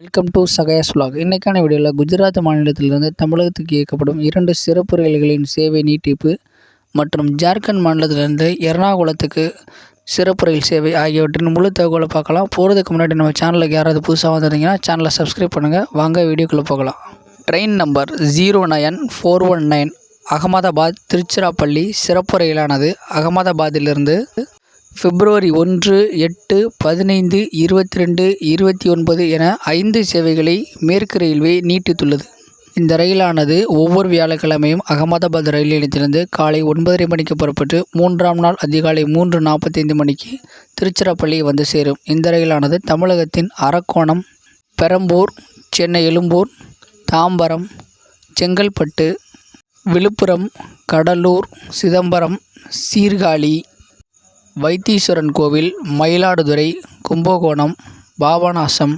Welcome to சகயாஸ் சுலாக் இன்றைக்கான வீடியோவில் குஜராத் மாநிலத்திலிருந்து தமிழகத்துக்கு இயக்கப்படும் இரண்டு சிறப்பு ரயில்களின் சேவை நீட்டிப்பு மற்றும் ஜார்க்கண்ட் மாநிலத்திலிருந்து எர்ணாகுளத்துக்கு சிறப்பு ரயில் சேவை ஆகியவற்றின் முழு தகவலை பார்க்கலாம். போகிறதுக்கு முன்னாடி நம்ம சேனலுக்கு யாராவது புதுசாக வந்திருந்தீங்கன்னா சேனலை சப்ஸ்கிரைப் பண்ணுங்கள் வாங்க வீடியோக்குள்ளே போகலாம். Train number zero nine four one nine Ahmedabad Tiruchirappalli சிறப்பு ரயிலானது அகமதாபாத்திலிருந்து பிப்ரவரி ஒன்று எட்டு பதினைந்து இருபத்தி ரெண்டு இருபத்தி ஒன்பது என ஐந்து சேவைகளை மேற்கு ரயில்வே நீட்டித்துள்ளது. இந்த ரயிலானது ஒவ்வொரு வியாழக்கிழமையும் அகமதாபாத் ரயில் நிலையத்திலிருந்து காலை ஒன்பதரை மணிக்கு புறப்பட்டு மூன்றாம் நாள் அதிகாலை மூன்று நாற்பத்தைந்து மணிக்கு திருச்சிராப்பள்ளி வந்து சேரும். இந்த ரயிலானது தமிழகத்தின் அரக்கோணம் பெரம்பூர் சென்னை எழும்பூர் தாம்பரம் செங்கல்பட்டு விழுப்புரம் கடலூர் சிதம்பரம் சீர்காழி வைத்தீஸ்வரன் கோவில் மயிலாடுதுறை கும்பகோணம் பாபநாசம்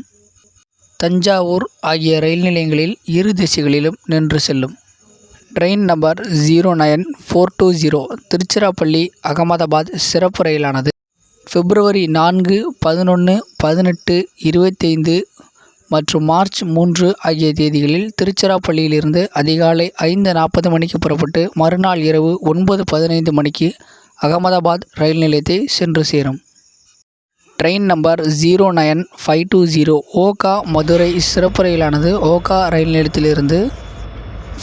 தஞ்சாவூர் ஆகிய ரயில் நிலையங்களில் இரு திசைகளிலும் நின்று செல்லும். Train number zero nine four two zero Tiruchirappalli Ahmedabad சிறப்பு ரயிலானது. பிப்ரவரி நான்கு பதினொன்று பதினெட்டு இருபத்தைந்து மற்றும் மார்ச் மூன்று ஆகிய தேதிகளில் திருச்சிராப்பள்ளியிலிருந்து அதிகாலை ஐந்து நாற்பது மணிக்கு புறப்பட்டு மறுநாள் இரவு ஒன்பது பதினைந்து மணிக்கு அகமதாபாத் ரயில் நிலையத்தை சென்று சேரும். Train number zero nine five two zero Okha Madurai சிறப்பு ரயிலானது ஓகா ரயில் நிலையத்திலிருந்து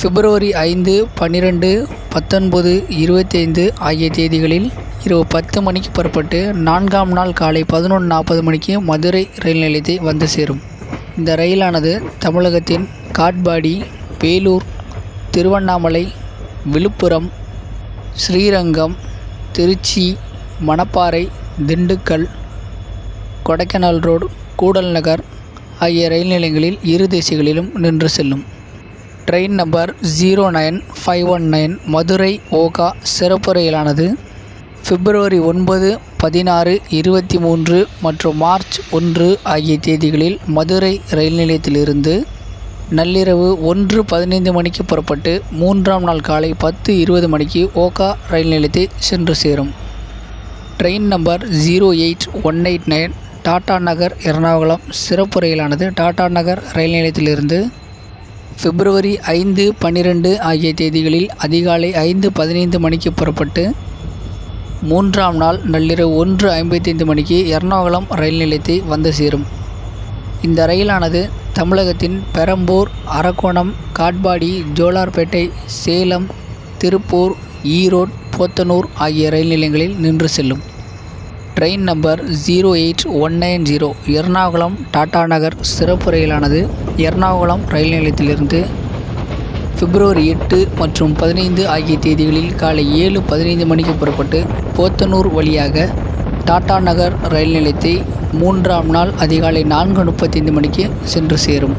பிப்ரவரி ஐந்து பன்னிரெண்டு பத்தொன்பது இருபத்தைந்து ஆகிய தேதிகளில் இரவு பத்து மணிக்கு புறப்பட்டு நான்காம் நாள் காலை பதினொன்று நாற்பது மணிக்கு மதுரை ரயில் நிலையத்தை வந்து சேரும். இந்த ரயிலானது தமிழகத்தின் காட்பாடி வேலூர் திருவண்ணாமலை விழுப்புரம் ஸ்ரீரங்கம் திருச்சி மணப்பாறை திண்டுக்கல் கொடைக்கானல் ரோடு கூடல் நகர் ஆகிய ரயில் நிலையங்களில் இரு திசைகளிலும் நின்று செல்லும். Train number zero nine five one nine Madurai Okha சிறப்பு ரயிலானது பிப்ரவரி ஒன்பது பதினாறு இருபத்தி மூன்று மற்றும் மார்ச் ஒன்று ஆகிய தேதிகளில் மதுரை ரயில் நிலையத்திலிருந்து நள்ளிரவு ஒன்று பதினைந்து மணிக்கு புறப்பட்டு மூன்றாம் நாள் காலை பத்து இருபது மணிக்கு ஓகா ரயில் நிலையத்தை சென்று சேரும். Train number zero eight one eight nine Tata Nagar Ernakulam சிறப்பு ரயிலானது டாடா நகர் ரயில் நிலையத்திலிருந்து பிப்ரவரி ஐந்து பன்னிரெண்டு ஆகிய தேதிகளில் அதிகாலை ஐந்து பதினைந்து மணிக்கு புறப்பட்டு மூன்றாம் நாள் நள்ளிரவு ஒன்று ஐம்பத்தைந்து மணிக்கு எர்ணாகுளம் ரயில் நிலையத்தை வந்து சேரும். இந்த ரயிலானது தமிழகத்தின் பெரம்பூர் அரக்கோணம் காட்பாடி ஜோலார்பேட்டை சேலம் திருப்பூர் ஈரோடு போத்தனூர் ஆகிய ரயில் நிலையங்களில் நின்று செல்லும். Train number zero eight one nine zero. Ernakulam Tata Nagar சிறப்பு ரயிலானது எர்ணாகுளம் ரயில் நிலையத்திலிருந்து பிப்ரவரி எட்டு மற்றும் பதினைந்து ஆகிய தேதிகளில் காலை ஏழு பதினைந்து மணிக்கு புறப்பட்டு போத்தனூர் வழியாக டாடா நகர் ரயில் நிலையத்தை மூன்றாம் நாள் அதிகாலை நான்கு முப்பத்தைந்து மணிக்கு சென்று சேரும்.